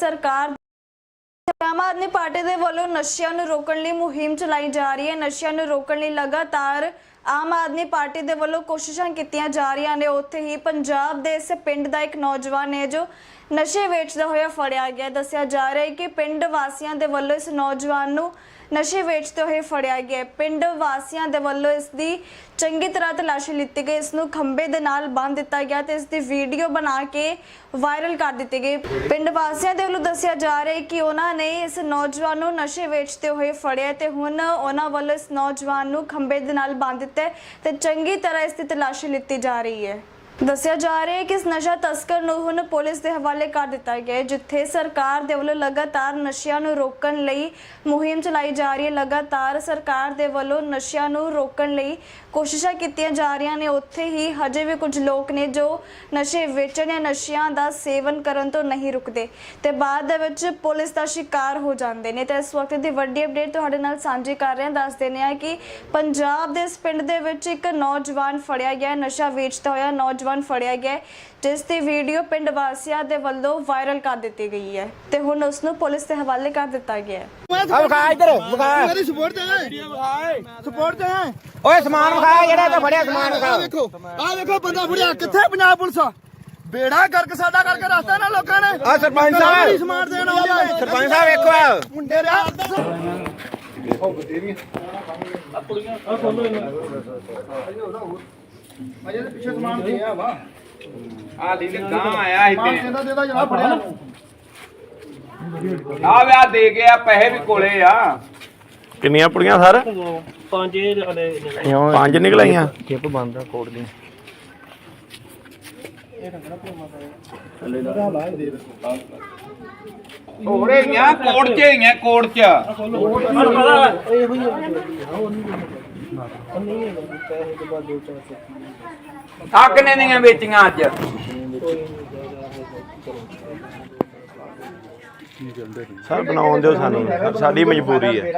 ਸਰਕਾਰ ਆਮ ਆਦਮੀ ਪਾਰਟੀ ਦੇ ਵੱਲੋਂ ਨਸ਼ਿਆਂ ਨੂੰ ਰੋਕਣ ਲਈ ਮੁਹਿੰਮ ਚਲਾਈ ਜਾ ਰਹੀ ਹੈ। ਨਸ਼ਿਆਂ ਨੂੰ ਰੋਕਣ ਲਈ ਲਗਾਤਾਰ ਆਮ ਆਦਮੀ ਪਾਰਟੀ ਦੇ ਵੱਲੋਂ ਕੋਸ਼ਿਸ਼ਾਂ ਕੀਤੀਆਂ ਜਾ ਰਹੀਆਂ ਨੇ। ਉੱਥੇ ਹੀ ਪੰਜਾਬ ਦੇ ਇਸ ਪਿੰਡ ਦਾ ਇੱਕ ਨੌਜਵਾਨ ਹੈ ਜੋ ਨਸ਼ੇ ਵੇਚਦਾ ਹੋਇਆ ਫੜਿਆ ਗਿਆ। ਦੱਸਿਆ ਜਾ ਰਿਹਾ ਹੈ ਕਿ ਪਿੰਡ ਵਾਸੀਆਂ ਦੇ ਵੱਲੋਂ ਇਸ ਨੌਜਵਾਨ ਨੂੰ ਨਸ਼ੇ ਵੇਚਦੇ ਹੋਏ ਫੜਿਆ ਗਿਆ। ਪਿੰਡ ਵਾਸੀਆਂ ਦੇ ਵੱਲੋਂ ਇਸ ਦੀ ਚੰਗੀ ਤਰ੍ਹਾਂ ਤਲਾਸ਼ੀ ਲਿੱਤੀ ਗਈ। ਇਸ ਨੂੰ ਖੰਬੇ ਦੇ ਨਾਲ ਬੰਨ੍ਹ ਦਿੱਤਾ ਗਿਆ ਤੇ ਇਸ ਦੀ ਵੀਡੀਓ ਬਣਾ ਕੇ ਵਾਇਰਲ ਕਰ ਦਿੱਤੀ ਗਈ। ਪਿੰਡ ਵਾਸੀਆਂ ਦੇ ਵੱਲੋਂ ਦੱਸਿਆ ਜਾ ਰਿਹਾ ਹੈ ਕਿ ਉਹਨਾਂ ਨੇ ਇਸ ਨੌਜਵਾਨ ਨੂੰ ਨਸ਼ੇ ਵੇਚਦੇ ਹੋਏ ਫੜਿਆ ਤੇ ਹੁਣ ਉਹਨਾਂ ਵੱਲੋਂ ਇਸ ਨੌਜਵਾਨ ਨੂੰ ਖੰਬੇ ਦੇ ਨਾਲ ਬੰਨ੍ਹ ਦਿੱਤਾ ਹੈ ਤੇ ਚੰਗੀ ਤਰ੍ਹਾਂ ਇਸ ਦੀ ਤਲਾਸ਼ੀ ਲਿੱਤੀ ਜਾ ਰਹੀ ਹੈ। ਦੱਸਿਆ ਜਾ ਰਿਹਾ ਹੈ ਕਿ ਇਸ ਨਸ਼ਾ ਤਸਕਰ ਨੂੰ ਹੁਣ ਪੁਲਿਸ ਦੇ ਹਵਾਲੇ ਕਰ ਦਿੱਤਾ ਗਿਆ ਹੈ, ਜਿੱਥੇ ਸਰਕਾਰ ਦੇ ਵੱਲੋਂ ਲਗਾਤਾਰ ਨਸ਼ਿਆਂ ਨੂੰ ਰੋਕਣ ਲਈ ਮੁਹਿੰਮ ਚਲਾਈ ਜਾ ਰਹੀ ਹੈ। ਲਗਾਤਾਰ ਸਰਕਾਰ ਦੇ ਵੱਲੋਂ ਨਸ਼ਿਆਂ ਨੂੰ ਰੋਕਣ ਲਈ ਕੋਸ਼ਿਸ਼ਾਂ ਕੀਤੀਆਂ ਜਾ ਰਹੀਆਂ ਨੇ। ਉੱਥੇ ਹੀ ਹਜੇ ਵੀ ਕੁਝ ਲੋਕ ਨੇ ਜੋ ਨਸ਼ੇ ਵੇਚਣ ਜਾਂ ਨਸ਼ਿਆਂ ਦਾ ਸੇਵਨ ਕਰਨ ਤੋਂ ਨਹੀਂ ਰੁਕਦੇ ਤੇ ਬਾਅਦ ਦੇ ਵਿੱਚ ਪੁਲਿਸ ਦਾ ਸ਼ਿਕਾਰ ਹੋ ਜਾਂਦੇ ਨੇ। ਤੇ ਇਸ ਵਕਤ ਦੀ ਵੱਡੀ ਅਪਡੇਟ ਤੁਹਾਡੇ ਨਾਲ ਸਾਂਝੀ ਕਰ ਰਹੇ ਹਾਂ। ਦੱਸ ਦਿੰਦੇ ਹਾਂ ਕਿ ਪੰਜਾਬ ਦੇ ਇਸ ਪਿੰਡ ਦੇ ਵਿੱਚ ਇੱਕ ਨੌਜਵਾਨ ਫੜਿਆ ਗਿਆ ਨਸ਼ਾ ਵੇਚਦਾ ਹੋਇਆ ਨੌਜਵਾਨ ਫੜਿਆ ਗਿਆ ਹੈ, ਜਿਸ ਦੀ ਵੀਡੀਓ ਪਿੰਡ ਵਾਸੀਆਂ ਦੇ ਵੱਲੋਂ ਵਾਇਰਲ ਕਰ ਦਿੱਤੀ ਗਈ ਹੈ ਤੇ ਹੁਣ ਉਸ ਨੂੰ ਪੁਲਿਸ ਦੇ ਹਵਾਲੇ ਕਰ ਦਿੱਤਾ ਗਿਆ ਹੈ। ਆ ਵਿਖਾ ਇੱਧਰ ਵਿਖਾ। ਮੇਰੀ ਸਪੋਰਟ ਤੇ ਹੈ। ਸਪੋਰਟ ਤੇ ਹੈ। ਓਏ ਸਮਾਨ ਵਿਖਾ ਜਿਹੜਾ ਤੇ ਫੜਿਆ ਸਮਾਨ ਵਿਖਾ। ਆ ਵੇਖੋ ਆ ਵੇਖੋ ਬੰਦਾ ਫੜਿਆ ਕਿੱਥੇ ਪੰਜਾਬ ਪੁਲਿਸ ਬੇੜਾ ਗਰਕ ਸਾਡਾ ਕਰਕੇ ਰਸਤਾ ਨਾ ਲੋਕਾਂ ਨੇ। ਆ ਸਰਪੰਚ ਸਾਹਿਬ। ਸਮਾਨ ਦੇਣ ਆਉਂਦੇ ਸਰਪੰਚ ਸਾਹਿਬ ਵੇਖੋ ਮੁੰਡੇ ਰਿਆ ਅਜੇ ਤੇ ਪਿੱਛੇ ਸਮਾਨ ਦੇ ਆ ਵਾ। ਆ ਦੀ ਗਾਂ ਆਇਆ ਸਮਾਨ ਇੱਥੇ ਕਹਿੰਦਾ ਦੇਦਾ ਜਣਾ ਫੜਿਆ। ਆ ਵਿਆ ਦੇ ਗਿਆ ਪੈਸੇ ਵੀ ਕੋਲੇ ਆ। ਕਿੰਨੀਆਂ ਪੁੜੀਆਂ ਸਰ? ਪੰਜ ਇਹ ਹਲੇ ਪੰਜ ਨਿਕਲਾਈਆਂ ਚਿਪ ਬੰਦ ਆ ਕੋਡ ਦੀ। ਹੋਰੇ ਗਿਆ ਕੋਟ ਚ ਹੈਗੀਆਂ ਕੋਟ ਚ। ਪਰ ਪਤਾ ਨਹੀਂ ਹੈਗਾ ਪੈਸੇ ਦੇ ਬਾਅਦ ਦੋ ਚਾਰ ਸੌ ਆ ਕਿੰਨੇ ਦੀਆਂ ਵੇਚੀਆਂ ਅੱਜ। ਸਰ ਬਣਾਉਣ ਦਿਓ ਸਾਨੂੰ। ਸਾਡੀ ਮਜਬੂਰੀ ਹੈ।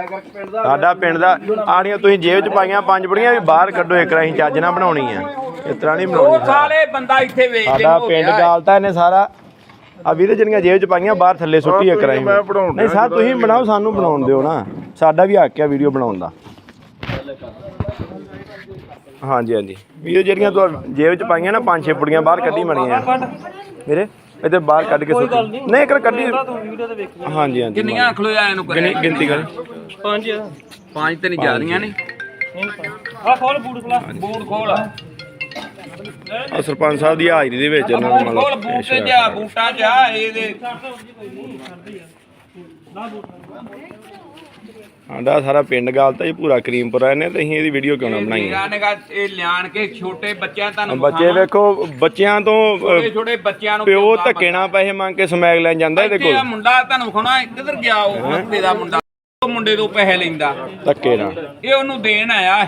ਸਾਡਾ ਪਿੰਡ ਦਾ ਆੜੀਆਂ ਤੁਸੀਂ ਜੇਬ 'ਚ ਪਾਈਆਂ ਪੰਜ ਪੁੜੀਆਂ ਵੀ ਬਾਹਰ ਕੱਢੋ ਇੱਕ ਰਾਹੀਂ ਚੱਜ ਨਾਲ ਬਣਾਉਣੀ ਆ ਇਸ ਤਰ੍ਹਾਂ ਨਹੀਂ ਉਹ ਬਣਾਉਣੀ। ਸਰ। ਸਾਲੇ ਬੰਦਾ ਇੱਥੇ ਵੇਚ ਦੇ ਸਾਡਾ ਪਿੰਡ ਗਾਲਤਾ ਇਹਨੇ ਸਾਰਾ। ਆ ਵੀਰੇ ਜਿਹੜੀਆਂ ਜੇਬ 'ਚ ਪਾਈਆਂ ਬਾਹਰ ਥੱਲੇ ਸੁੱਟੀ ਇੱਕ ਰਾਹੀਂ। ਨਹੀਂ ਸਰ ਤੁਸੀਂ ਬਣਾਓ ਸਾਨੂੰ ਬਣਾਉਣ ਦਿਓ ਨਾ। ਸਾਡਾ ਵੀ ਹੱਕ ਹੈ ਵੀਡੀਓ ਬਣਾਉਣ ਦਾ। ਹਾਂਜੀ ਹਾਂਜੀ। ਵੀਡੀਓ ਜਿਹੜੀਆਂ ਤੂੰ ਜੇਬ 'ਚ ਪਾਈਆਂ ਨਾ ਪੰਜ ਛੇ ਪੁੜੀਆਂ ਬਾਹਰ ਕੱਢੀ ਮਣੀਆਂ ਵੀਰੇ ਇਹਦੇ ਬਾਹਰ ਕੱਢ ਕੇ ਸੁੱਟੀ। ਨਹੀਂ ਇੱਕ ਕੱਢੀ। ਹਾਂਜੀ ਹਾਂਜੀ। ਕਿੰਨੀਆਂ ਖਲੋਇਆ ਇਹਨੂੰ ਗਿਣੀ- ਗਿਣਤੀ ਕਰ। ਪੰਜ। ਪੰਜ ਤੇ ਨਹੀਂ ਜਾ ਰਹੀਆਂ ਨੇ। ਆ ਖੋਲ ਬੂਟ ਖਲਾ ਬੂਟ ਖੋਲ। ਆ ਸਰਪੰਚ ਸਾਹਿਬ ਦੀ ਹਾਜ਼ਰੀ ਦੇ ਵਿੱਚ ਇਹਨਾਂ ਨੂੰ ਬੂਟ ਖੋਲ ਮਤਲਬ ਬੂਟ। ਜਾ ਬੂਟਾਂ ਆ ਇਹਦੇ। ਸਾਡਾ ਸਾਰਾ ਪਿੰਡ ਗਾਲਤਾ ਜੀ ਪੂਰਾ ਕਰੀਮਪੁਰਾ ਇਹਨੇ ਤੇ ਅਸੀਂ ਇਹਦੀ ਵੀਡੀਓ ਕਿਉਂ ਨਾ ਬਣਾਈ ਮੇਰਾ ਨਿਗਾ ਇਹ ਲਿਆਣ ਕੇ ਛੋਟੇ ਬੱਚਿਆਂ ਤੁਹਾਨੂੰ ਬੱਚੇ ਵੇਖੋ ਬੱਚਿਆਂ ਤੋਂ ਛੋਟੇ ਅਹ, ਛੋਟੇ ਬੱਚਿਆਂ ਨੂੰ ਪਿਓ ਪਿਆਉਂਦਾ ਧੱਕੇ ਨਾਲ ਪੈਸੇ ਮੰਗ ਕੇ ਸਮੈਗ ਲੈਣ ਜਾਂਦਾ ਇਹਦੇ ਇੱਥੇ ਆ ਕੋਲ। ਮੁੰਡਾ ਤੁਹਾਨੂੰ ਵਿਖਾਉਣਾ ਕਿੱਧਰ ਗਿਆ ਉਹ ਹੱਤੇ ਦਾ ਮੁੰਡਾ? ਉਹ ਮੁੰਡੇ ਤੋਂ ਪੈਸੇ ਲੈਂਦਾ। ਧੱਕੇ ਨਾਲ। ਇਹ ਉਹਨੂੰ ਦੇਣ ਆਇਆ।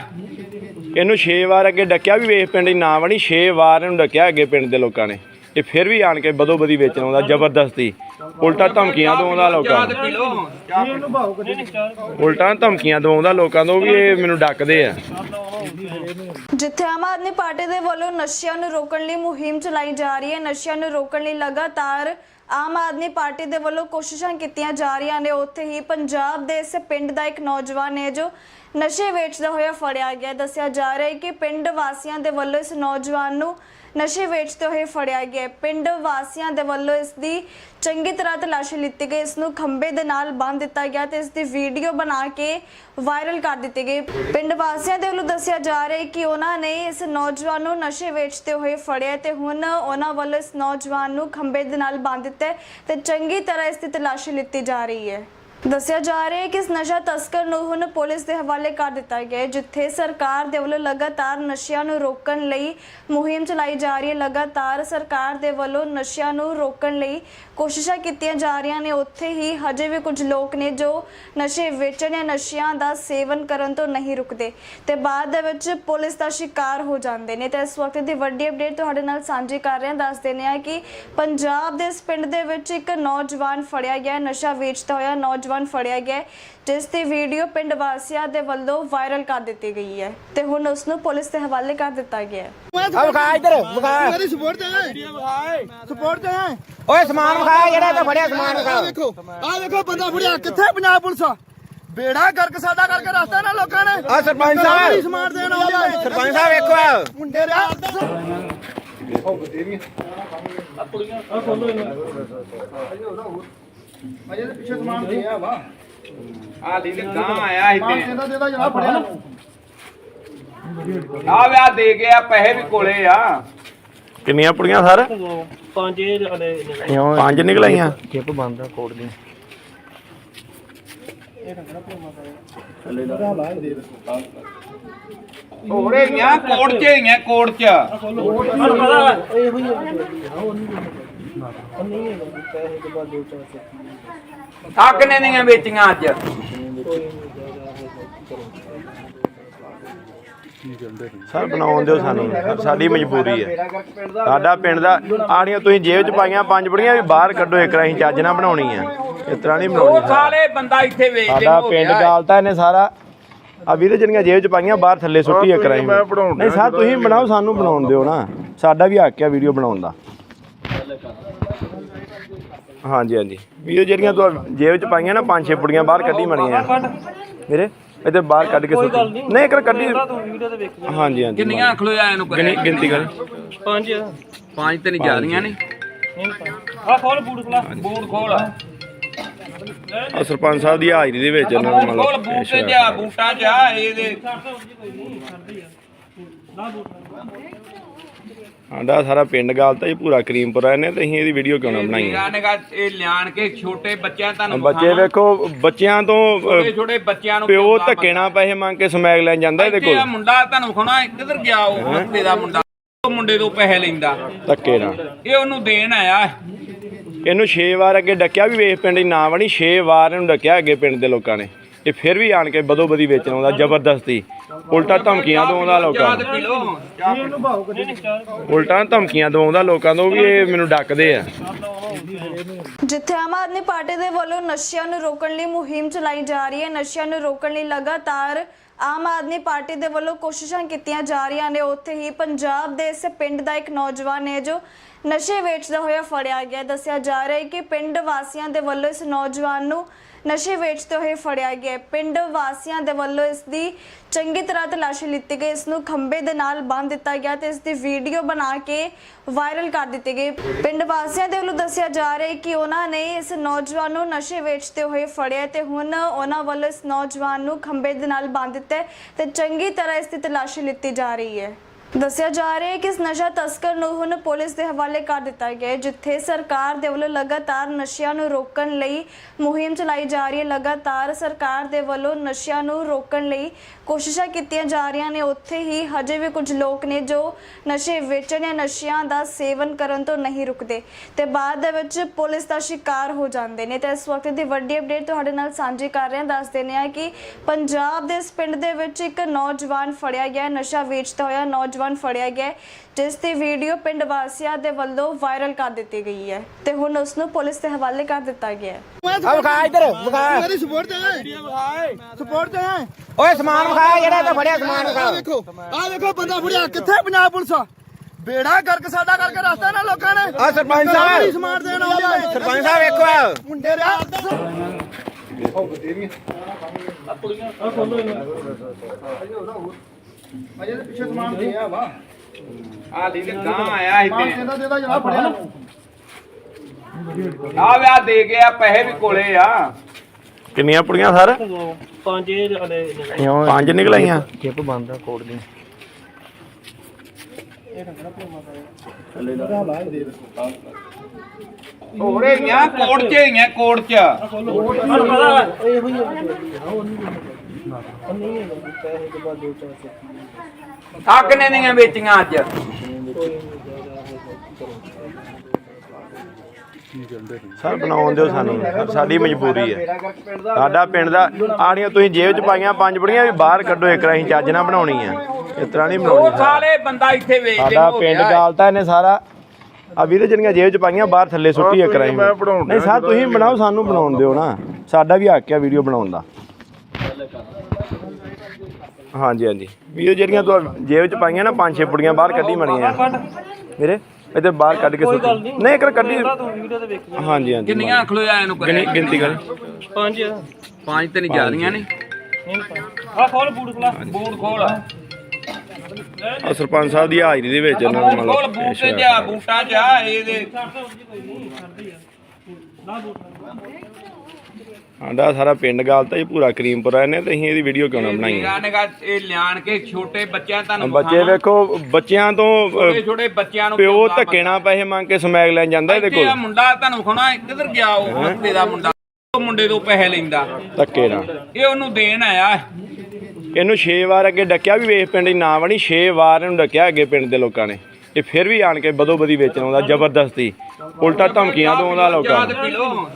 ਇਹਨੂੰ 6 ਵਾਰ ਅੱਗੇ ਡੱਕਿਆ ਵੀ ਵੇਖ ਪਿੰਡ ਦੀ ਨਾ ਬਣੀ 6 ਵਾਰ ਇਹਨੂੰ ਡੱਕਿਆ ਅੱਗੇ ਪਿੰਡ ਦੇ ਲੋਕਾਂ ਨੇ। ਇਹ ਫਿਰ ਵੀ ਆਣ ਕੇ ਬਦੋ ਬਦੀ ਵੇਚਣ ਆਉਂਦਾ ਜ਼ਬਰਦਸਤੀ। ਉਲਟਾ ਧਮਕੀਆਂ ਦਵਾਉਂਦਾ ਲੋਕਾਂ ਨੂੰ। ਉਲਟਾ ਧਮਕੀਆਂ ਦਵਾਉਂਦਾ ਲੋਕਾਂ ਨੂੰ ਵੀ ਇਹ ਮੈਨੂੰ ਡੱਕਦੇ ਆ। ਜਿੱਥੇ ਆਮ ਆਦਮੀ ਪਾਰਟੀ ਦੇ ਵੱਲੋਂ ਨਸ਼ਿਆਂ ਨੂੰ ਰੋਕਣ ਲਈ ਮੁਹਿੰਮ ਚਲਾਈ ਜਾ ਰਹੀ ਹੈ ਨਸ਼ਿਆਂ ਨੂੰ ਰੋਕਣ ਲਈ ਲਗਾਤਾਰ ਆਮ ਆਦਮੀ ਪਾਰਟੀ ਦੇ ਵੱਲੋਂ ਕੋਸ਼ਿਸ਼ਾਂ ਕੀਤੀਆਂ ਜਾ ਰਹੀਆਂ ਨੇ। ਉੱਥੇ ਹੀ ਪੰਜਾਬ ਦੇ ਇਸ ਪਿੰਡ ਦਾ ਇੱਕ ਨੌਜਵਾਨ ਹੈ ਜੋ ਨਸ਼ੇ ਵੇਚਦਾ ਹੋਇਆ ਫੜਿਆ ਗਿਆ। ਦੱਸਿਆ ਜਾ ਰਿਹਾ ਹੈ ਕਿ ਪਿੰਡ ਵਾਸੀਆਂ ਦੇ ਵੱਲੋਂ ਇਸ ਨੌਜਵਾਨ ਨੂੰ ਨਸ਼ੇ ਵੇਚਦੇ ਹੋਏ ਫੜਿਆ ਗਿਆ। ਪਿੰਡ ਵਾਸੀਆਂ ਦੇ ਵੱਲੋਂ ਇਸ ਦੀ ਚੰਗੀ ਤਰ੍ਹਾਂ ਤਲਾਸ਼ੀ ਲਿੱਤੀ ਗਈ। ਇਸ ਨੂੰ ਖੰਬੇ ਦੇ ਨਾਲ ਬੰਨ੍ਹ ਦਿੱਤਾ ਗਿਆ ਤੇ ਇਸ ਦੀ ਵੀਡੀਓ ਬਣਾ ਕੇ ਵਾਇਰਲ ਕਰ ਦਿੱਤੀ ਗਈ। ਪਿੰਡ ਵਾਸੀਆਂ ਦੇ ਵੱਲੋਂ ਦੱਸਿਆ ਜਾ ਰਿਹਾ ਹੈ ਕਿ ਉਹਨਾਂ ਨੇ ਇਸ ਨੌਜਵਾਨ ਨੂੰ ਨਸ਼ੇ ਵੇਚਦੇ ਹੋਏ ਫੜਿਆ ਤੇ ਹੁਣ ਉਹਨਾਂ ਵੱਲੋਂ ਇਸ ਨੌਜਵਾਨ ਨੂੰ ਖੰਬੇ ਦੇ ਨਾਲ ਬੰਨ੍ਹ ਦਿੱਤਾ ਹੈ ਤੇ ਚੰਗੀ ਤਰ੍ਹਾਂ ਇਸ ਦੀ ਤਲਾਸ਼ੀ ਲਿੱਤੀ ਜਾ ਰਹੀ ਹੈ। ਦੱਸਿਆ ਜਾ ਰਿਹਾ ਹੈ ਕਿ ਇਸ ਨਸ਼ਾ ਤਸਕਰ ਨੂੰ ਹੁਣ ਪੁਲਿਸ ਦੇ ਹਵਾਲੇ ਕਰ ਦਿੱਤਾ ਗਿਆ ਹੈ, ਜਿੱਥੇ ਸਰਕਾਰ ਦੇ ਵੱਲੋਂ ਲਗਾਤਾਰ ਨਸ਼ਿਆਂ ਨੂੰ ਰੋਕਣ ਲਈ ਮੁਹਿੰਮ ਚਲਾਈ ਜਾ ਰਹੀ ਹੈ। ਲਗਾਤਾਰ ਸਰਕਾਰ ਦੇ ਵੱਲੋਂ ਨਸ਼ਿਆਂ ਨੂੰ ਰੋਕਣ ਲਈ ਕੋਸ਼ਿਸ਼ਾਂ ਕੀਤੀਆਂ ਜਾ ਰਹੀਆਂ ਨੇ। ਉੱਥੇ ਹੀ ਹਜੇ ਵੀ ਕੁਝ ਲੋਕ ਨੇ ਜੋ ਨਸ਼ੇ ਵੇਚਣ ਜਾਂ ਨਸ਼ਿਆਂ ਦਾ ਸੇਵਨ ਕਰਨ ਤੋਂ ਨਹੀਂ ਰੁਕਦੇ ਤੇ ਬਾਅਦ ਦੇ ਵਿੱਚ ਪੁਲਿਸ ਦਾ ਸ਼ਿਕਾਰ ਹੋ ਜਾਂਦੇ ਨੇ। ਤੇ ਇਸ ਵਕਤ ਦੀ ਵੱਡੀ ਅਪਡੇਟ ਤੁਹਾਡੇ ਨਾਲ ਸਾਂਝੀ ਕਰ ਰਹੇ ਹਾਂ। ਦੱਸ ਦਿੰਦੇ ਹਾਂ ਕਿ ਪੰਜਾਬ ਦੇ ਇਸ ਪਿੰਡ ਦੇ ਵਿੱਚ ਇੱਕ ਨੌਜਵਾਨ ਫੜਿਆ ਗਿਆ ਨਸ਼ਾ ਵੇਚਦਾ ਹੋਇਆ ਨੌਜਵਾਨ ਨੌਜਵਾਨ ਫੜਿਆ ਗਿਆ ਹੈ, ਜਿਸ ਦੀ ਵੀਡੀਓ ਪਿੰਡ ਵਾਸੀਆਂ ਦੇ ਵੱਲੋਂ ਵਾਇਰਲ ਕਰ ਦਿੱਤੀ ਗਈ ਹੈ ਤੇ ਹੁਣ ਉਸ ਨੂੰ ਪੁਲਿਸ ਦੇ ਹਵਾਲੇ ਕਰ ਦਿੱਤਾ ਗਿਆ ਹੈ। ਆ ਵਿਖਾ ਇੱਧਰ ਵਿਖਾ। ਮੇਰੀ ਸਪੋਰਟ ਤੇ ਹੈ ਸਪੋਰਟ ਤੇ ਹੈ ਓਏ ਸਮਾਨ ਵਿਖਾ ਜਿਹੜਾ ਤੇ ਫੜਿਆ ਸਮਾਨ ਵਿਖਾ। ਆ ਦੇਖੋ ਆ ਦੇਖੋ ਬੰਦਾ ਫੜਿਆ। ਕਿੱਥੇ ਪੰਜਾਬ ਪੁਲਿਸ? ਆ ਬੇੜਾ ਗਰਕ ਸਾਡਾ ਕਰਕੇ ਰਸਤਾ ਨਾ ਲੋਕਾਂ ਨੇ। ਆ ਸਰਪੰਚ ਸਾਹਿਬ। ਸਮਾਨ ਦੇਣ ਆਉਂਦੇ ਸਰਪੰਚ ਸਾਹਿਬ ਵੇਖੋ। ਮੁੰਡੇ ਰਿਆ ਅਜੇ ਤੇ ਪਿੱਛੇ ਸਮਾਨ ਦੇ ਆ ਵਾ। ਆ ਦੀ ਤੇ ਗਾਂ ਆਇਆ ਸਮਾਨ ਇੱਥੇ ਦੇਦਾ ਦੇਦਾ ਜਣਾ ਫੜਿਆ। ਆ ਵਿਆ ਦੇ ਗਿਆ ਪੈਸੇ ਵੀ ਕੋਲੇ ਆ। ਕਿੰਨੀਆਂ ਪੁੜੀਆਂ ਸਰ? ਪੰਜ ਇਹ ਵਾਲੇ ਪੰਜ ਨਿਕਲਾਈਆਂ? ਕਿਪ ਬੰਦਾ ਕੋਡ ਦੀ। ਹੋਰੇ ਗਿਆ ਕੋਟ ਚ ਗਈਆਂ ਕੋਟ ਚ। ਪਰ ਪਤਾ ਇਹ ਹੋਈ ਉਹ ਨਹੀਂ ਹੈਗਾ ਪੈਸੇ ਦੇ ਬਾਅਦ ਦੋ ਚਾਰ ਸੌ ਥੱਕ ਨੇ ਦੀਆਂ ਵੇਚੀਆਂ ਅੱਜ। ਸਰ ਬਣਾਉਣ ਦਿਓ ਸਾਨੂੰ। ਸਾਡੀ ਮਜਬੂਰੀ ਹੈ। ਸਾਡਾ ਪਿੰਡ ਦਾ ਆਣੀਆਂ ਤੁਸੀਂ ਜੇਬ 'ਚ ਪਾਈਆਂ ਪੰਜ ਬੜੀਆਂ ਵੀ ਬਾਹਰ ਕੱਢੋ ਇੱਕ ਰਾਹੀਂ ਚੱਜ ਨਾਲ ਬਣਾਉਣੀ ਆ ਇਸ ਤਰ੍ਹਾਂ ਨਹੀਂ ਉਹ ਬਣਾਉਣੀ। ਸਰ। ਸਾਲੇ ਬੰਦਾ ਇੱਥੇ ਵੇਚ ਸਾਡਾ ਪਿੰਡ ਗਾਲਤਾ ਇਹਨੇ ਸਾਰਾ ਆ ਵੀਰੇ ਜਿਹੜੀਆਂ ਜੇਬ 'ਚ ਪਾਈਆਂ ਬਾਹਰ ਥੱਲੇ ਸੁੱਟੀ ਇੱਕ ਰਾਹੀਂ। ਨਹੀਂ ਸਰ ਤੁਸੀਂ ਬਣਾਓ ਸਾਨੂੰ ਬਣਾਉਣ ਦਿਓ ਨਾ। ਸਾਡਾ ਵੀ ਹੱਕ ਹੈ ਵੀਡੀਓ ਬਣਾਉਣ ਦਾ। ਹਾਂਜੀ ਹਾਂਜੀ। ਵੀਡੀਓ ਜਿਹੜੀਆਂ ਤੂੰ ਜੇਬ 'ਚ ਪਾਈਆਂ ਨਾ ਪੰਜ ਛੇ ਪੁੜੀਆਂ ਬਾਹਰ ਕੱਢੀ ਮਣੀਆਂ ਵੀਰੇ ਇਹਦੇ ਬਾਹਰ ਕੱਢ ਕੇ ਸੁੱਟੀ। ਨਹੀਂ ਇੱਕ ਕੱਢੀ। ਤੂੰ ਵੀਡੀਓ ਤੇ ਵੇਖ ਹਾਂਜੀ ਹਾਂਜੀ। ਕਿੰਨੀਆਂ ਖਲੋਇਆ ਇਹਨੂੰ ਗਿਣੀ- ਗਿਣਤੀ ਕਰ। ਪੰਜ। ਪੰਜ ਤੇ ਨਹੀਂ ਜਾਂਦੀਆਂ ਨੇ। ਆ ਖੋਲ ਬੂਟ ਖਲਾ ਬੂਟ ਖੋਲ। ਆ ਸਰਪੰਚ ਸਾਹਿਬ ਦੀ ਹਾਜ਼ਰੀ ਦੇ ਵਿੱਚ ਇਹਨਾਂ ਨੂੰ ਬੂਟ ਖੋਲ ਮਤਲਬ ਬੂਟ ਤੇ। ਜਾ ਬੂਟਾਂ ਆ ਇਹਦੇ। ਸਾਡਾ ਸਾਰਾ ਪਿੰਡ ਗਾਲਤਾ ਜੀ ਪੂਰਾ ਕਰੀਮਪੁਰਾ ਇਹਨੇ ਤੇ ਅਸੀਂ ਇਹਦੀ ਵੀਡੀਓ ਕਿਉਂ ਨਾ ਬਣਾਈ ਮੇਰਾ ਨਿਗਾ ਇਹ ਲਿਆਣ ਕੇ ਛੋਟੇ ਬੱਚਿਆਂ ਤੁਹਾਨੂੰ ਬੱਚੇ ਵੇਖੋ ਬੱਚਿਆਂ ਤੋਂ ਛੋਟੇ ਅਹ, ਛੋਟੇ ਬੱਚਿਆਂ ਨੂੰ ਪਿਓ ਪਿਆਉਂਦਾ ਧੱਕੇ ਨਾਲ ਪੈਸੇ ਮੰਗ ਕੇ ਸਮੈਕ ਲੈਣ ਜਾਂਦਾ ਇਹਦੇ ਇੱਥੇ ਆ ਕੋਲ ਮੁੰਡਾ ਤੁਹਾਨੂੰ ਵਿਖਾਉਣਾ ਕਿੱਧਰ ਗਿਆ ਉਹ ਹੱਤੇ ਦਾ ਮੁੰਡਾ? ਉਹ ਮੁੰਡੇ ਤੋਂ ਪੈਸੇ ਲੈਂਦਾ। ਧੱਕੇ ਨਾਲ। ਇਹ ਉਹਨੂੰ ਦੇਣ ਆਇਆ। ਇਹਨੂੰ 6 ਵਾਰ ਅੱਗੇ ਡੱਕਿਆ ਵੀ ਵੇਖ ਪਿੰਡ ਦੀ ਨਾ ਬਣੀ 6 ਵਾਰ ਇਹਨੂੰ ਡੱਕਿਆ ਅੱਗੇ ਪਿੰਡ ਦੇ ਲੋਕਾਂ ਨੇ। ਇਹ ਫਿਰ ਵੀ ਆਣ ਕੇ ਬਦੋ ਬਦੀ ਵੇਚਣ ਆਉਂਦਾ, ਜ਼ਬਰਦਸਤੀ। ਉਲਟਾ ਧਮਕੀਆਂ ਦਵਾਉਂਦਾ ਲੋਕਾਂ ਨੂੰ। ਉਲਟਾ ਧਮਕੀਆਂ ਦਵਾਉਂਦਾ ਲੋਕਾਂ ਨੂੰ ਵੀ ਇਹ ਮੈਨੂੰ ਡੱਕਦੇ ਆ। ਜਿੱਥੇ ਆਮ ਆਦਮੀ ਪਾਰਟੀ ਦੇ ਵੱਲੋਂ ਨਸ਼ਿਆਂ ਨੂੰ ਰੋਕਣ ਲਈ ਮੁਹਿੰਮ ਚਲਾਈ ਜਾ ਰਹੀ ਹੈ, ਨਸ਼ਿਆਂ ਨੂੰ ਰੋਕਣ ਲਈ ਲਗਾਤਾਰ ਆਮ ਆਦਮੀ ਪਾਰਟੀ ਦੇ ਵੱਲੋਂ ਕੋਸ਼ਿਸ਼ਾਂ ਕੀਤੀਆਂ ਜਾ ਰਹੀਆਂ ਨੇ। ਉੱਥੇ ਹੀ ਪੰਜਾਬ ਦੇ ਇਸ ਪਿੰਡ ਦਾ ਇੱਕ ਨੌਜਵਾਨ ਹੈ ਜੋ ਨਸ਼ੇ ਵੇਚਦਾ ਹੋਇਆ ਫੜਿਆ ਗਿਆ। ਦੱਸਿਆ ਜਾ ਰਿਹਾ ਹੈ ਕਿ ਪਿੰਡ ਵਾਸੀਆਂ ਦੇ ਵੱਲੋਂ ਇਸ ਨੌਜਵਾਨ ਨੂੰ ਨਸ਼ੇ ਵੇਚਦੇ ਹੋਏ ਫੜਿਆ ਗਿਆ। ਪਿੰਡ ਵਾਸੀਆਂ ਦੇ ਵੱਲੋਂ ਇਸ ਦੀ ਚੰਗੀ ਤਰ੍ਹਾਂ ਤਲਾਸ਼ੀ ਲਿੱਤੀ ਗਈ। ਇਸ ਨੂੰ ਖੰਬੇ ਦੇ ਨਾਲ ਬੰਨ੍ਹ ਦਿੱਤਾ ਗਿਆ ਤੇ ਇਸ ਦੀ ਵੀਡੀਓ ਬਣਾ ਕੇ ਵਾਇਰਲ ਕਰ ਦਿੱਤੀ ਗਈ। ਪਿੰਡ ਵਾਸੀਆਂ ਦੇ ਵੱਲੋਂ ਦੱਸਿਆ ਜਾ ਰਿਹਾ ਹੈ ਕਿ ਉਹਨਾਂ ਨੇ ਇਸ ਨੌਜਵਾਨ ਨੂੰ ਨਸ਼ੇ ਵੇਚਦੇ ਹੋਏ ਫੜਿਆ ਤੇ ਹੁਣ ਉਹਨਾਂ ਵੱਲੋਂ ਇਸ ਨੌਜਵਾਨ ਨੂੰ ਖੰਬੇ ਦੇ ਨਾਲ ਬੰਨ੍ਹ ਦਿੱਤਾ ਹੈ ਤੇ ਚੰਗੀ ਤਰ੍ਹਾਂ ਇਸ ਦੀ ਤਲਾਸ਼ੀ ਲਿੱਤੀ ਜਾ ਰਹੀ ਹੈ। ਦੱਸਿਆ ਜਾ ਰਿਹਾ ਹੈ ਕਿ ਇਸ ਨਸ਼ਾ ਤਸਕਰ ਨੂੰ ਹੁਣ ਪੁਲਿਸ ਦੇ ਹਵਾਲੇ ਕਰ ਦਿੱਤਾ ਗਿਆ ਹੈ, ਜਿੱਥੇ ਸਰਕਾਰ ਦੇ ਵੱਲੋਂ ਲਗਾਤਾਰ ਨਸ਼ਿਆਂ ਨੂੰ ਰੋਕਣ ਲਈ ਮੁਹਿੰਮ ਚਲਾਈ ਜਾ ਰਹੀ ਹੈ। ਲਗਾਤਾਰ ਸਰਕਾਰ ਦੇ ਵੱਲੋਂ ਨਸ਼ਿਆਂ ਨੂੰ ਰੋਕਣ ਲਈ ਕੋਸ਼ਿਸ਼ਾਂ ਕੀਤੀਆਂ ਜਾ ਰਹੀਆਂ ਨੇ। ਉੱਥੇ ਹੀ ਹਜੇ ਵੀ ਕੁਝ ਲੋਕ ਨੇ ਜੋ ਨਸ਼ੇ ਵੇਚਣ ਜਾਂ ਨਸ਼ਿਆਂ ਦਾ ਸੇਵਨ ਕਰਨ ਤੋਂ ਨਹੀਂ ਰੁਕਦੇ ਤੇ ਬਾਅਦ ਦੇ ਵਿੱਚ ਪੁਲਿਸ ਦਾ ਸ਼ਿਕਾਰ ਹੋ ਜਾਂਦੇ ਨੇ। ਤੇ ਇਸ ਵਕਤ ਦੀ ਵੱਡੀ ਅਪਡੇਟ ਤੁਹਾਡੇ ਨਾਲ ਸਾਂਝੀ ਕਰ ਰਹੇ ਹਾਂ। ਦੱਸ ਦਿੰਦੇ ਹਾਂ ਕਿ ਪੰਜਾਬ ਦੇ ਇਸ ਪਿੰਡ ਦੇ ਵਿੱਚ ਇੱਕ ਨੌਜਵਾਨ ਫੜਿਆ ਗਿਆ ਨਸ਼ਾ ਵੇਚਦਾ ਹੋਇਆ ਨੌਜਵਾਨ ਫੜਿਆ ਗਿਆ ਹੈ, ਜਿਸ ਦੀ ਵੀਡੀਓ ਪਿੰਡ ਵਾਸੀਆਂ ਦੇ ਵੱਲੋਂ ਵਾਇਰਲ ਕਰ ਦਿੱਤੀ ਗਈ ਹੈ ਤੇ ਹੁਣ ਉਸ ਨੂੰ ਪੁਲਿਸ ਦੇ ਹਵਾਲੇ ਕਰ ਦਿੱਤਾ ਗਿਆ ਹੈ। ਆ ਵਿਖਾ ਇੱਧਰ ਵਿਖਾ। ਮੇਰੀ ਸਪੋਰਟ ਤੇ ਹੈ। ਸਪੋਰਟ ਤੇ ਹੈ। ਓਏ ਸਮਾਨ ਵਿਖਾ ਜਿਹੜਾ ਤੇ ਫੜਿਆ ਸਮਾਨ ਵਿਖਾ। ਆ ਦੇਖੋ ਆ ਦੇਖੋ ਬੰਦਾ ਫੜਿਆ। ਕਿੱਥੇ ਪੰਜਾਬ ਪੁਲਿਸ ਆ? ਬੇੜਾ ਗਰਕ ਸਾਡਾ ਕਰਕੇ ਰਸਤਾ ਨਾ ਲੋਕਾਂ ਨੇ। ਆ ਸਰਪੰਚ ਸਾਹਿਬ। ਸਮਾਨ ਦੇਣ ਆਉਂਦੇ ਸਰਪੰਚ ਸਾਹਿਬ ਵੇਖੋ। ਮੁੰਡੇ ਰਿਆ ਅਜੇ ਤੇ ਪਿੱਛੇ ਸਮਾਨ ਦੇ ਆ ਵਾ ਆ ਦੀ ਤੇ ਗਾਂ ਆਇਆ ਸਮਾਨ ਇੱਥੇ ਦੇਦਾ ਦੇਦਾ ਜਣਾ ਫੜਿਆ ਆ ਵਿਆ ਦੇ ਗਿਆ ਪੈਸੇ ਵੀ ਕੋਲੇ ਆ ਕਿੰਨੀਆਂ ਪੁੜੀਆਂ ਸਰ ਪੰਜ ਇਹ ਵਾਲੇ ਪੰਜ ਨਿਕਲਾਈਆਂ ਕਿਪ ਬੰਦਾ ਕੋਡ ਦੀ ਹੋਰੇ ਗਿਆ ਕੋਟ ਚ ਗਈਆਂ ਕੋਟ ਚ ਪਤਾ ਉਹ ਨਹੀਂ ਹੈਗਾ ਪੈਸੇ ਦੇ ਬਾਅਦ ਦੋ ਚਾਰ ਸੌ ਥੱਕ ਨੇ ਦੀਆਂ ਵੇਚੀਆਂ ਅੱਜ। ਸਰ ਬਣਾਉਣ ਦਿਓ ਸਾਨੂੰ। ਸਾਡੀ ਮਜਬੂਰੀ ਹੈ। ਸਾਡਾ ਪਿੰਡ ਦਾ ਆਣੀਆਂ ਤੁਸੀਂ ਜੇਬ 'ਚ ਪਾਈਆਂ ਪੰਜ ਬੜੀਆਂ ਵੀ ਬਾਹਰ ਕੱਢੋ ਇੱਕ ਰਾਹੀਂ ਚੱਜ ਨਾਲ ਬਣਾਉਣੀ ਆ ਇਸ ਤਰ੍ਹਾਂ ਨਹੀਂ ਉਹ ਬਣਾਉਣੀ। ਸਰ। ਸਾਲੇ ਬੰਦਾ ਇੱਥੇ ਵੇਚ ਸਾਡਾ ਪਿੰਡ ਗਾਲਤਾ ਇਹਨੇ ਸਾਰਾ। ਆ ਵੀਰੇ ਜਿਹੜੀਆਂ ਜੇਬ 'ਚ ਪਾਈਆਂ ਬਾਹਰ ਥੱਲੇ ਸੁੱਟੀ ਇੱਕ ਰਾਹੀਂ। ਨਹੀਂ ਸਰ ਤੁਸੀਂ ਬਣਾਓ ਸਾਨੂੰ ਬਣਾਉਣ ਦਿਓ ਨਾ। ਸਾਡਾ ਵੀ ਹੱਕ ਆ ਵੀਡੀਓ ਬਣਾਉਣ ਦਾ। ਹਾਂਜੀ ਹਾਂਜੀ। ਵੀਡੀਓ ਜਿਹੜੀਆਂ ਤੂੰ ਜੇਬ ਚ ਪਾਈਆਂ ਨਾ ਪੰਜ ਛੇ ਪੁੜੀਆਂ ਬਾਹਰ ਕੱਢੀ ਮਣੀਆਂ ਵੀਰੇ ਇੱਥੇ ਬਾਹਰ ਕੱਢ ਕੇ ਸੁੱਟ ਨਹੀਂ। ਇੱਕ ਕੱਢੀ। ਹਾਂਜੀ ਹਾਂਜੀ। ਕਿੰਨੀਆਂ ਖਲੋਇਆ ਇਹਨੂੰ ਕਰਿਆ ਗਿਣੀ- ਗਿਣਤੀ ਕਰ। ਪੰਜ। ਪੰਜ ਤੇ ਨਹੀਂ ਜ਼ਿਆਦੀਆਂ ਨੇ। ਆ ਖੋਲ ਬੂਟ ਖਲਾ ਬੂਟ ਖੋਲ। ਆਹ ਸਰਪੰਚ ਸਾਹਿਬ ਦੀ ਹਾਜ਼ਰੀ ਦੇ ਵਿੱਚ ਇਹਨਾਂ ਨੂੰ ਮਤਲਬ ਬੂਟ ਤੇ। ਜਾ ਬੂਟਾਂ ਆ ਇਹਦੇ। ਸਾਡਾ ਸਾਰਾ ਪਿੰਡ ਗਾਲਤਾ ਜੀ ਪੂਰਾ ਕਰੀਮਪੁਰਾ ਇਹਨੇ ਤੇ ਅਸੀਂ ਇਹਦੀ ਵੀਡੀਓ ਕਿਉਂ ਨਾ ਬਣਾਈ ਮੇਰਾ ਨਿਗਾ ਇਹ ਲਿਆਣ ਕੇ ਛੋਟੇ ਬੱਚਿਆਂ ਤੁਹਾਨੂੰ ਬੱਚੇ ਵੇਖੋ ਬੱਚਿਆਂ ਤੋਂ ਛੋਟੇ ਅਹ, ਛੋਟੇ ਬੱਚਿਆਂ ਨੂੰ ਪਿਓ ਧੱਕੇ ਨਾਲ ਪੈਸੇ ਮੰਗ ਕੇ ਸਮੈਕ ਲੈਣ ਜਾਂਦਾ ਇਹਦੇ ਇੱਥੇ ਆ ਕੋਲ। ਮੁੰਡਾ ਤੁਹਾਨੂੰ ਵਿਖਾਉਣਾ ਕਿੱਧਰ ਗਿਆ ਉਹ ਹੱਤੇ ਦਾ ਮੁੰਡਾ? ਉਹ ਮੁੰਡੇ ਤੋਂ ਪੈਸੇ ਲੈਂਦਾ। ਧੱਕੇ ਨਾਲ। ਇਹ ਉਹਨੂੰ ਦੇਣ ਆਇਆ। ਇਹਨੂੰ 6 ਵਾਰ ਅੱਗੇ ਡੱਕਿਆ ਵੀ ਵੇਖ ਪਿੰਡ ਦੀ ਨਾ ਬਣੀ 6 ਵਾਰ ਇਹਨੂੰ ਡੱਕਿਆ ਅੱਗੇ ਪਿੰਡ ਦੇ ਲੋਕਾਂ ਨੇ। ਇਹ ਫਿਰ ਵੀ ਆਣ ਕੇ ਬਦੋ ਬਦੀ ਵੇਚਣ ਆਉਂਦਾ, ਜ਼ਬਰਦਸਤੀ। ਉਲਟਾ ਧਮਕੀਆਂ ਦਵਾਉਂਦਾ ਲੋਕਾਂ ਨੂੰ।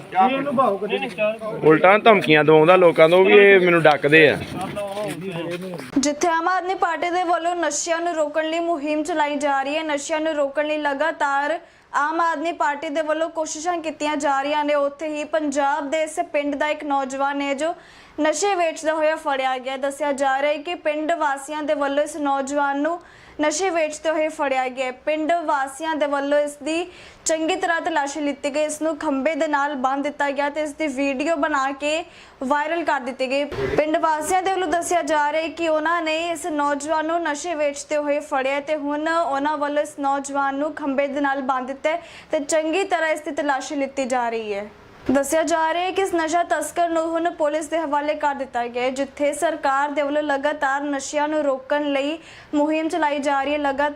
ਉਲਟਾ ਧਮਕੀਆਂ ਦਵਾਉਂਦਾ ਲੋਕਾਂ ਨੂੰ ਵੀ ਇਹ ਮੈਨੂੰ ਡੱਕਦੇ ਆ। ਜਿੱਥੇ ਆਮ ਆਦਮੀ ਪਾਰਟੀ ਦੇ ਵੱਲੋਂ ਨਸ਼ਿਆਂ ਨੂੰ ਰੋਕਣ ਲਈ ਮੁਹਿੰਮ ਚਲਾਈ ਜਾ ਰਹੀ ਹੈ, ਨਸ਼ਿਆਂ ਨੂੰ ਰੋਕਣ ਲਈ ਲਗਾਤਾਰ ਆਮ ਆਦਮੀ ਪਾਰਟੀ ਦੇ ਵੱਲੋਂ ਕੋਸ਼ਿਸ਼ਾਂ ਕੀਤੀਆਂ ਜਾ ਰਹੀਆਂ ਨੇ। ਉੱਥੇ ਹੀ ਪੰਜਾਬ ਦੇ ਇਸ ਪਿੰਡ ਦਾ ਇੱਕ ਨੌਜਵਾਨ ਹੈ ਜੋ ਨਸ਼ੇ ਵੇਚਦਾ ਹੋਇਆ ਫੜਿਆ ਗਿਆ। ਦੱਸਿਆ ਜਾ ਰਿਹਾ ਹੈ ਕਿ ਪਿੰਡ ਵਾਸੀਆਂ ਦੇ ਵੱਲੋਂ ਇਸ ਨੌਜਵਾਨ ਨੂੰ ਨਸ਼ੇ ਵੇਚਦੇ ਹੋਏ ਫੜਿਆ ਗਿਆ। ਪਿੰਡ ਵਾਸੀਆਂ ਦੇ ਵੱਲੋਂ ਇਸ ਦੀ ਚੰਗੀ ਤਰ੍ਹਾਂ ਤਲਾਸ਼ੀ ਲਿੱਤੀ ਗਈ। ਇਸ ਨੂੰ ਖੰਬੇ ਦੇ ਨਾਲ ਬੰਨ੍ਹ ਦਿੱਤਾ ਗਿਆ ਤੇ ਇਸ ਦੀ ਵੀਡੀਓ ਬਣਾ ਕੇ ਵਾਇਰਲ ਕਰ ਦਿੱਤੀ ਗਈ। ਪਿੰਡ ਵਾਸੀਆਂ ਦੇ ਵੱਲੋਂ ਦੱਸਿਆ ਜਾ ਰਿਹਾ ਹੈ ਕਿ ਉਹਨਾਂ ਨੇ ਇਸ ਨੌਜਵਾਨ ਨੂੰ ਨਸ਼ੇ ਵੇਚਦੇ ਹੋਏ ਫੜਿਆ ਤੇ ਹੁਣ ਉਹਨਾਂ ਵੱਲੋਂ ਇਸ ਨੌਜਵਾਨ ਨੂੰ ਖੰਬੇ ਦੇ ਨਾਲ ਬੰਨ੍ਹ ਦਿੱਤਾ ਹੈ ਤੇ ਚੰਗੀ ਤਰ੍ਹਾਂ ਇਸ ਦੀ ਤਲਾਸ਼ੀ ਲਿੱਤੀ ਜਾ ਰਹੀ ਹੈ। ਦੱਸਿਆ ਜਾ ਰਿਹਾ ਹੈ ਕਿ ਇਸ ਨਸ਼ਾ ਤਸਕਰ ਨੂੰ ਹੁਣ ਪੁਲਿਸ ਦੇ ਹਵਾਲੇ ਕਰ ਦਿੱਤਾ ਗਿਆ ਹੈ, ਜਿੱਥੇ ਸਰਕਾਰ ਦੇ ਵੱਲੋਂ ਲਗਾਤਾਰ ਨਸ਼ਿਆਂ ਨੂੰ ਰੋਕਣ ਲਈ ਮੁਹਿੰਮ ਚਲਾਈ ਜਾ ਰਹੀ ਹੈ। ਲਗਾਤਾਰ